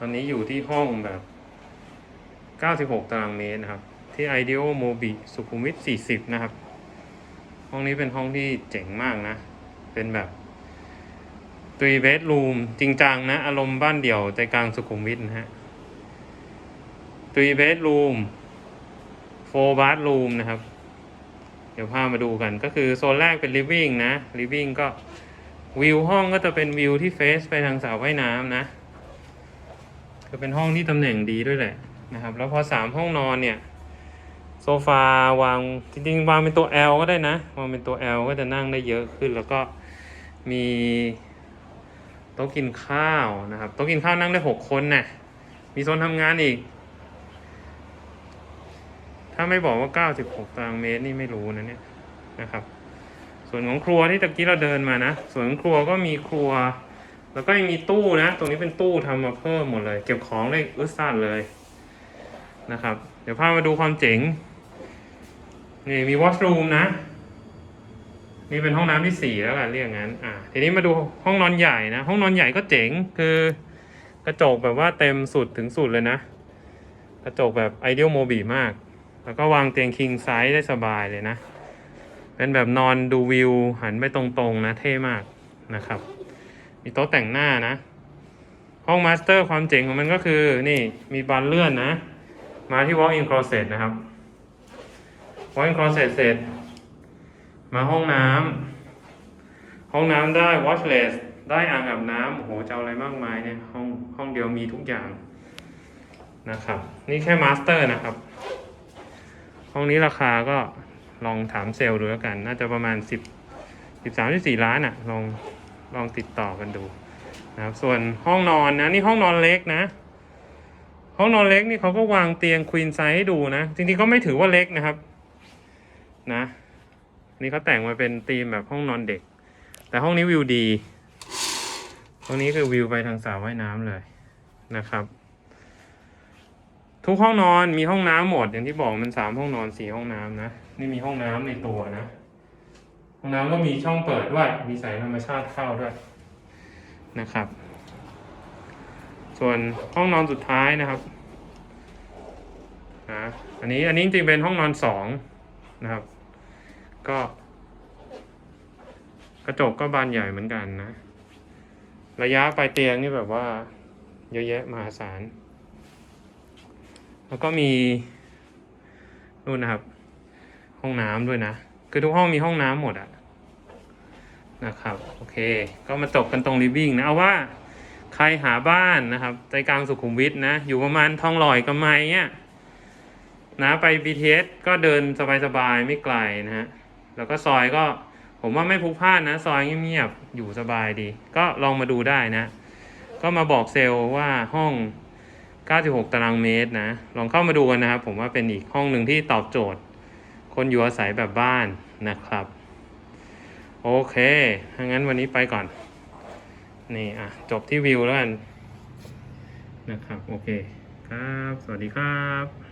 ตอนนี้อยู่ที่ห้องแบบ 96 ตารางเมตรนะครับ ที่ Ideal Mobi สุขุมวิท 40 นะครับ ห้องนี้เป็นห้องที่เจ๋งมากนะ เป็นแบบตรีเบดรูมจริงจังนะ อารมณ์บ้านเดี่ยวใจกลางสุขุมวิทนะฮะตรีเบดรูมโฟบาร์รูมนะครับ เดี๋ยวพามาดูกันก็คือโซนแรกเป็น living นะ living ก็วิวห้องก็จะเป็นวิวที่เฟซไปทางสระว่ายน้ำนะ ก็เป็นห้องที่ตำแหน่งดีด้วยแหละนะครับ แล้วพอสามห้องนอนเนี่ยโซฟาวางจริงๆวางเป็นตัว L ก็ได้นะวางเป็นตัว L ก็จะนั่งได้เยอะขึ้น แล้วก็มีโต๊ะกินข้าวนะครับโต๊ะกินข้าวนั่งได้หกคนนะมีโซนทำงานอีก ถ้าไม่บอกว่า96ตารางเมตรนี่ไม่รู้นะเนี่ยนะครับ ส่วนของครัวที่ตะกี้เราเดินมานะส่วนของครัวก็มีครัว แล้วก็ยังมีตู้นะ ตรงนี้เป็นตู้ทำมาเพิ่มหมดเลย เก็บของได้อึดสั้นเลยนะครับ เดี๋ยวพามาดูความเจ๋ง นี่มีวอชรูมนะ นี่เป็นห้องน้ำที่สี่แล้วกันเรียกงั้น อ่าทีนี้มาดูห้องนอนใหญ่นะ ห้องนอนใหญ่ก็เจ๋ง คือกระจกแบบว่าเต็มสุดถึงสุดเลยนะ กระจกแบบไอเดียลโมบีมาก แล้วก็วางเตียงคิงไซส์ได้สบายเลยนะ เป็นแบบนอนดูวิวหันไปตรงๆนะเท่มากนะครับ มีโต๊ะแต่งหน้านะ ห้องมาสเตอร์ความเจ๋งของมันก็คือนี่มีบานเลื่อนนะ มาที่ walk in closet นะครับ walk in closet เสร็จ มาห้องน้ำห้องน้ำได้ washless ได้อ่างอาบน้ำโอ้โหจะเอาอะไรมากมายเนี่ย ห้องห้องเดียวมีทุกอย่างนะครับ นี่แค่มาสเตอร์นะครับ ห้องนี้ราคาก็ลองถามเซลล์ดูแล้วกัน น่าจะประมาณ 10 13 14 ล้านอะ่ะ ลอง ลองติดต่อกันดูนะครับส่วนห้องนอนนะนี่ห้องนอนเล็กนะ ห้องนอนเล็กนี่เขาก็วางเตียงควีนไซส์ให้ดูนะ จริงๆก็ไม่ถือว่าเล็กนะครับนะนี่เขาแต่งมาเป็นธีมแบบห้องนอนเด็ก แต่ห้องนี้วิวดีห้องนี้คือวิวไปทางสระว่ายน้ำเลยนะครับ ทุกห้องนอนมีห้องน้ำหมดอย่างที่บอกมันสามห้องนอนสี่ห้องน้ำนะ นี่มีห้องน้ำในตัวนะ องน้ำก็มีช่องเปิดด้วย มีสายธรรมชาติเข้าด้วยนะครับ ส่วนห้องนอนสุดท้ายนะครับนะอันนี้อันนี้จริงๆเป็นห้องนอนสองนะครับ ก็ กระจกก็บานใหญ่เหมือนกันนะ ระยะปลายเตียงนี่แบบว่า เยอะแยะมหาศาล แล้วก็มีนู่นนะครับ ห้องน้ำด้วยนะ คือทุกห้องมีห้องน้ำหมดอะ นะครับโอเค ก็มาจบกันตรงลิฟวิ่งนะเอาว่าใครหาบ้านนะครับใจกลางสุขุมวิทนะ อยู่ประมาณทองหล่อยกับไม้เนี่ยนะไป BTS ก็เดินสบายๆไม่ไกลนะฮะแล้วก็ซอยก็ผมว่าไม่พลุกพล่านนะ ซอยเงียบๆอยู่สบายดี ก็ลองมาดูได้นะ ก็มาบอกเซลล์ว่าห้อง 96 ตารางเมตรนะ ลองเข้ามาดูกันนะครับ ผมว่าเป็นอีกห้องหนึ่งที่ตอบโจทย์ คนอยู่อาศัยแบบบ้านนะครับ โอเคถ้างั้นวันนี้ไปก่อน นี่อะ จบที่วิวแล้วกัน นะครับ โอเค ครับ สวัสดีครับ